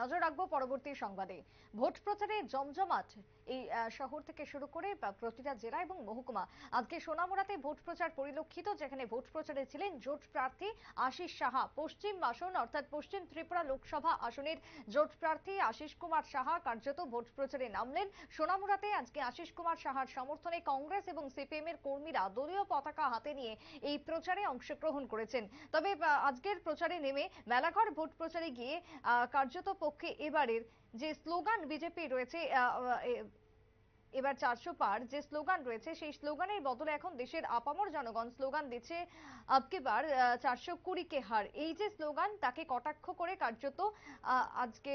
নজর রাখব পরবর্তী সংবাদে। ভোট প্রচারে জমজমাট এই শহর থেকে শুরু করে প্রতিটা জেলা এবং মহকুমা। আজকে সোনামুড়াতে ভোট প্রচার পরিলক্ষিত, যেখানে ভোট প্রচারে ছিলেন জোট প্রার্থী আশিস সাহা। পশ্চিম আসন, অর্থাৎ পশ্চিম ত্রিপুরা লোকসভা আসনের জোট প্রার্থী আশিস কুমার সাহা কার্যত ভোট প্রচারে নামলেন। সোনামুড়াতে আজকে আশিস কুমার সাহার সমর্থনে কংগ্রেস এবং সিপিএম এর কর্মীরা দলীয় পতাকা হাতে নিয়ে এই প্রচারে অংশগ্রহণ করেছেন। তবে আজকের প্রচারে নেমে মেলাঘর ভোট প্রচারে গিয়ে কার্যত পক্ষে এবারের যে স্লোগান বিজেপি রয়েছে এবার চারশো পার যে স্লোগান রয়েছে, সেই স্লোগানের বদলে এখন দেশের আপামর জনগণ স্লোগান দিচ্ছে আবকেবার চারশো কুড়ি কে হার। এই যে স্লোগান, তাকে কটাক্ষ করে কার্যত আজকে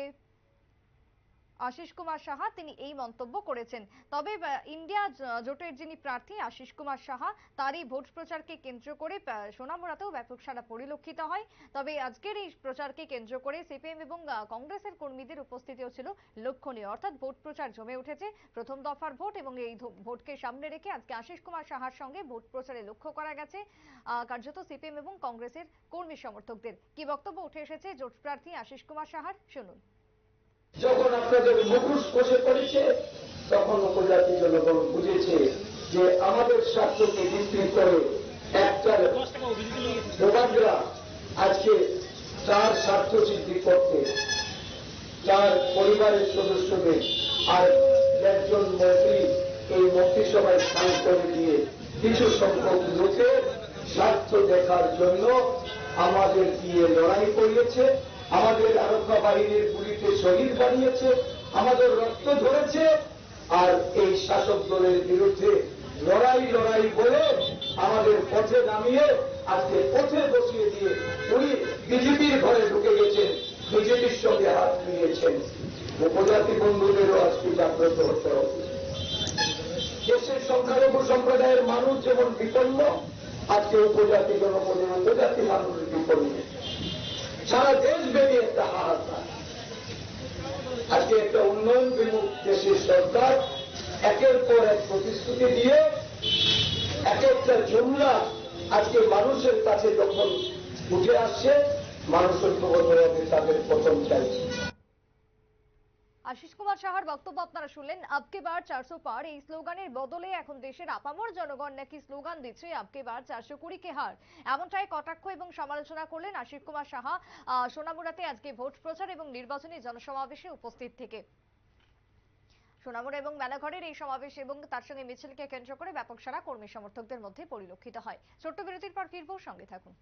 আশিস কুমার সাহা তিনি এই মন্তব্য করেছেন। তবে ইন্ডিয়া জোটের যিনি প্রার্থী আশিস কুমার সাহা, তারই ভোট প্রচারকে কেন্দ্র করে সোনামুড়াতেও ব্যাপক সারা পরিলক্ষিত হয়। তবে, আজকের এই প্রচারকে কেন্দ্র করে সিপিএম এবং কংগ্রেসের কর্মীদের উপস্থিতিও ছিল লক্ষণীয়। অর্থাৎ ভোট প্রচার জমে উঠেছে। প্রথম দফার ভোট এবং এই ভোটকে সামনে রেখে আজকে আশিস কুমার সাহার সঙ্গে ভোট প্রচারে লক্ষ্য করা গেছে কার্যত সিপিএম এবং কংগ্রেসের কর্মী সমর্থকদের। কি বক্তব্য উঠে এসেছে জোট প্রার্থী আশিস কুমার সাহার? শুনুন। যখন আপনাদের মুখোশ বসে পড়েছে, তখন উপজাতি জনগণ বুঝেছে যে আমাদের স্বার্থকে বিক্রি করে একটা প্রবাদরা আজকে তার স্বার্থ সিদ্ধি করতে, তার পরিবারের সদস্যদের আর একজন মন্ত্রী এই মন্ত্রিসভায় স্থান করে দিয়ে কিছু সংখ্যক লোকের স্বার্থ দেখার জন্য আমাদের দিয়ে লড়াই করিয়েছে। আমাদের আরক্ষা বাহিনীর গুলিতে শহীদ বানিয়েছে, আমাদের রক্ত ধরেছে, আর এই শাসক দলের বিরুদ্ধে লড়াই লড়াই বলে আমাদের পথে নামিয়ে আজকে পথে বসিয়ে দিয়ে উনি বিজেপির ঘরে ঢুকে গেছেন বিজেপির সঙ্গে হাত মিলিয়েছেন। উপজাতি বন্ধুদেরও আজকে জাগ্রত হতে হবে। দেশের সংখ্যালঘু সম্প্রদায়ের মানুষ যেমন বিপন্ন, আজকে উপজাতি জনপদের উপজাতি মানুষ বিপন্ন। সারা দেশ বেরিয়ে একটা হাহাকার। আজকে একটা উন্নয়ন বিমুখ দেশের সরকার একের পর এক প্রতিশ্রুতি দিয়ে এক একটা জুমলা আজকে মানুষের কাছে যখন উঠে আসছে, মানুষের ঐক্যবদ্ধভাবে তাদের পতন চাইছে। আশিস কুমার সাহার বক্তব্য আপনারা শুনলেন, আবকে বার চারশো পার। এই স্লোগানের বদলে এখন দেশের আপামর জনগণ নাকি স্লোগান দিচ্ছে, আবকে বার চারশো কুড়ি কে হার। এমনটাই কটাক্ষ এবং সমালোচনা করলেন আশিস কুমার সাহা সোনামুড়াতে আজকে ভোট প্রচার এবং নির্বাচনী জনসমাবেশে উপস্থিত থেকে। সোনামুড়া এবং মেলাঘরের এই সমাবেশ এবং তার সঙ্গে মিছিলকে কেন্দ্র করে ব্যাপক সারা কর্মী সমর্থকদের মধ্যে পরিলক্ষিত হয়। ছোট্ট বিরতির পর ফিরবো, সঙ্গে থাকুন।